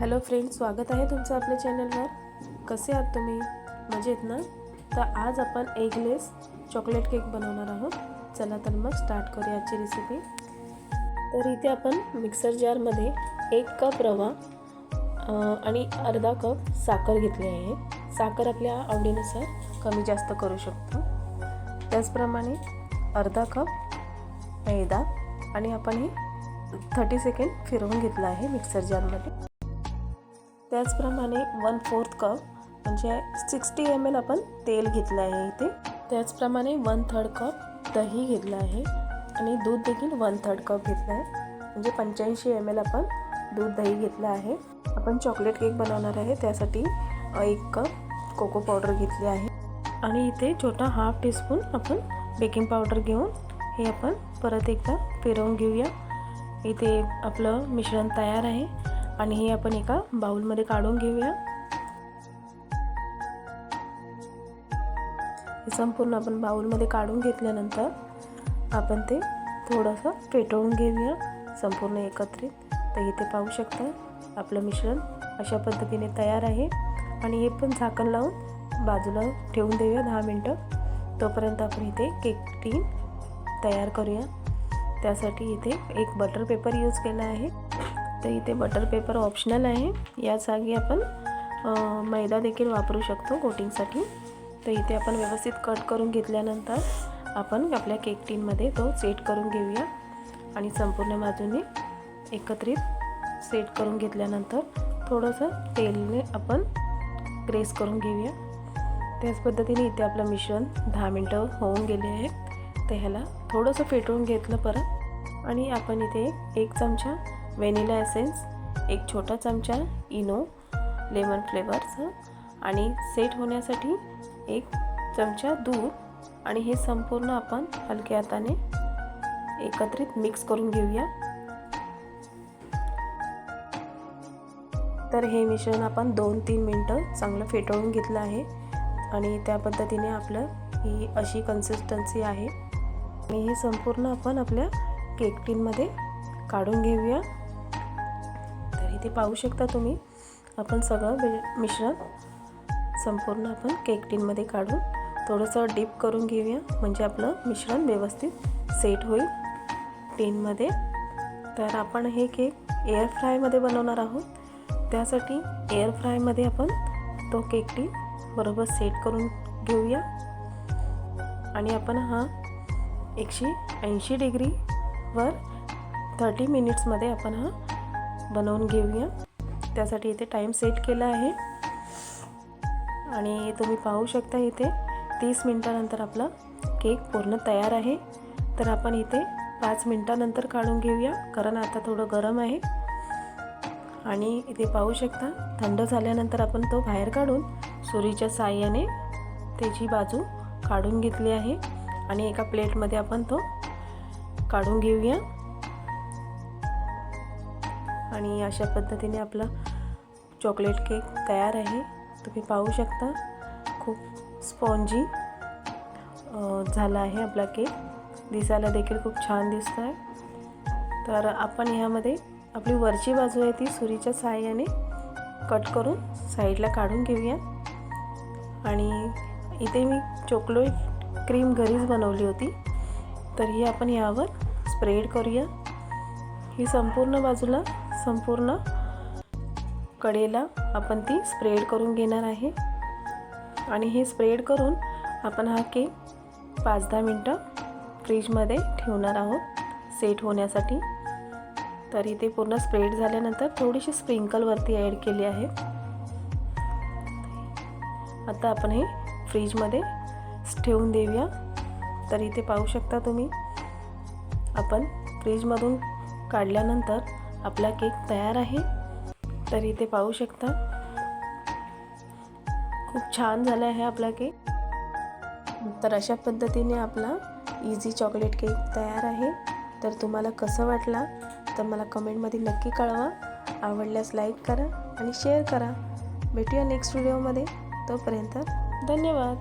Hello friend स्वागत आहे तुमचं आपल्या चॅनलवर. कसे आहात तुम्ही? मजेत ना? तर आज आपण एगलेस चॉकलेट केक बनवणार आहोत. चला तर मग स्टार्ट करूया आजची रेसिपी तर इथे आपण मिक्सर जारमध्ये एक कप रवा आणि अर्धा कप साखर घेतली आहे. साखर आपल्या आवडीनुसार कमी जास्त करू शकतो. त्याचप्रमाणे अर्धा कप मैदा आणि आपण हे थर्टी सेकंड फिरवून घेतलं आहे मिक्सर जारमध्ये त्याचप्रमाणे वन फोर्थ कप म्हणजे सिक्स्टी एम एल आपण तेल घेतलं आहे इथे. त्याचप्रमाणे वन थर्ड कप दही घेतलं आहे. आणि दूध देखील वन थर्ड कप घेतलं आहे. म्हणजे पंच्याऐंशी एम एल आपण दूध दही घेतलं आहे. आपण चॉकलेट केक बनवणार आहे. त्यासाठी एक कप कोको पावडर घेतली आहे. आणि इथे छोटा हाफ टीस्पून आपण बेकिंग पावडर घेऊन हे आपण परत एकदा फिरवून घेऊया. इथे आपलं मिश्रण तयार आहे. आणि हे आपण एका बाउलमध्ये काढून घेऊया. संपूर्ण आपण बाउलमध्ये काढून घेतल्यानंतर आपण ते थोडंसं पेटवून घेऊया संपूर्ण एकत्रित. तर इथे पाहू शकता आपलं मिश्रण अशा पद्धतीने तयार आहे. आणि हे पण झाकण लावून बाजूला ठेवून देऊया दहा मिनटं. तोपर्यंत आपण इथे केक टीन तयार करूया. त्यासाठी इथे एक बटर पेपर यूज केला आहे. तर इथे बटर पेपर ऑप्शनल आहे. या जागी आपण मैदा देखील वापरू शकतो कोटिंगसाठी तर इथे आपण व्यवस्थित कट करून घेतल्यानंतर आपण आपल्या केक टीनमध्ये तो सेट करून घेऊया. आणि संपूर्ण बाजूने एकत्रित सेट करून घेतल्यानंतर थोडंसं तेलने आपण ग्रेस करून घेऊया. त्याच पद्धतीने इथे आपलं मिश्रण दहा मिनटं होऊन गेले आहे. तर ह्याला थोडंसं फेटवून घेतलं परत. आणि आपण इथे एक चमचा व्हॅनिला एसेन्स एक छोटा चमचा इनो लेमन फ्लेवरचं आणि सेट होण्यासाठी एक चमचा दूध आणि हे संपूर्ण आपण हलक्या हाताने एकत्रित मिक्स करून घेऊया. तर हे मिश्रण आपण दोन तीन मिनटं चांगलं फेटळून घेतलं आहे आणि त्या पद्धतीने आपलं ही अशी कन्सिस्टन्सी आहे. आणि हे संपूर्ण आपण आपल्या केक टीनमध्ये काढून घेऊया. इथे पाहू शकता तुम्ही. आपण सगळं मिश्रण संपूर्ण आपण केक टीनमध्ये काढून थोडंसं डीप करून घेऊया. म्हणजे आपलं मिश्रण व्यवस्थित सेट होईल टीनमध्ये तर आपण हे केक एअर फ्रायमध्ये बनवणार आहोत. त्यासाठी एअर फ्रायमध्ये आपण तो केक टीन बरोबर सेट करून घेऊया. आणि आपण हा एकशे ऐंशी डिग्रीवर थर्टी मिनिट्समध्ये आपण हा बनवून घेऊया. त्यासाठी इथे टाईम सेट केला आहे. आणि तुम्ही पाहू शकता इथे तीस मिनटानंतर आपला केक पूर्ण तयार आहे. तर आपण इथे पाच मिनटानंतर काढून घेऊया. कारण आता थोडं गरम आहे. आणि इथे पाहू शकता थंड झाल्यानंतर आपण तो बाहेर काढून सुरीच्या साह्याने त्याची बाजू काढून घेतली आहे. आणि एका प्लेटमध्ये आपण तो काढून घेऊया. आणि अशा पद्धतीने आपला चॉकलेट केक तयार आहे. तुम्ही पाहू शकता खूप स्पॉन्जी झाला आहे आपला केक दिसायला देखील खूप छान दिसतो आहे तर आपण ह्यामध्ये आपली वरची बाजू आहे ती सुरीच्या सहाय्याने कट करून साईडला काढून घेऊया. आणि इथे मी चॉकलेट क्रीम घरीच बनवली होती. तर ही आपण यावर स्प्रेड करूया. ही संपूर्ण बाजूला संपूर्ण कडेला आपण ती स्प्रेड करून घेणार आहे. आणि हे स्प्रेड करून आपण हा केक पाच दहा मिनटं फ्रीजमध्ये ठेवणार आहोत. सेट होण्यासाठी. तर इथे पूर्ण स्प्रेड झाल्यानंतर थोडीशी स्प्रिंकलवरती ॲड केली आहे. आता आपण हे फ्रीजमध्ये ठेवून देऊया. तर इथे पाहू शकता तुम्ही आपण फ्रीजमधून काढल्यानंतर आपला केक तयार आहे. तर इथे पाहू शकता. खूप छान झाला आहे आपला केक. तर अशा पद्धतीने आपला इझी चॉकलेट केक तयार आहे. तर तुम्हाला कसं वाटला? तर मला कमेंटमध्ये नक्की कळवा. आवडल्यास लाईक करा आणि शेअर करा. भेटूया नेक्स्ट व्हिडिओमध्ये तोपर्यंत धन्यवाद.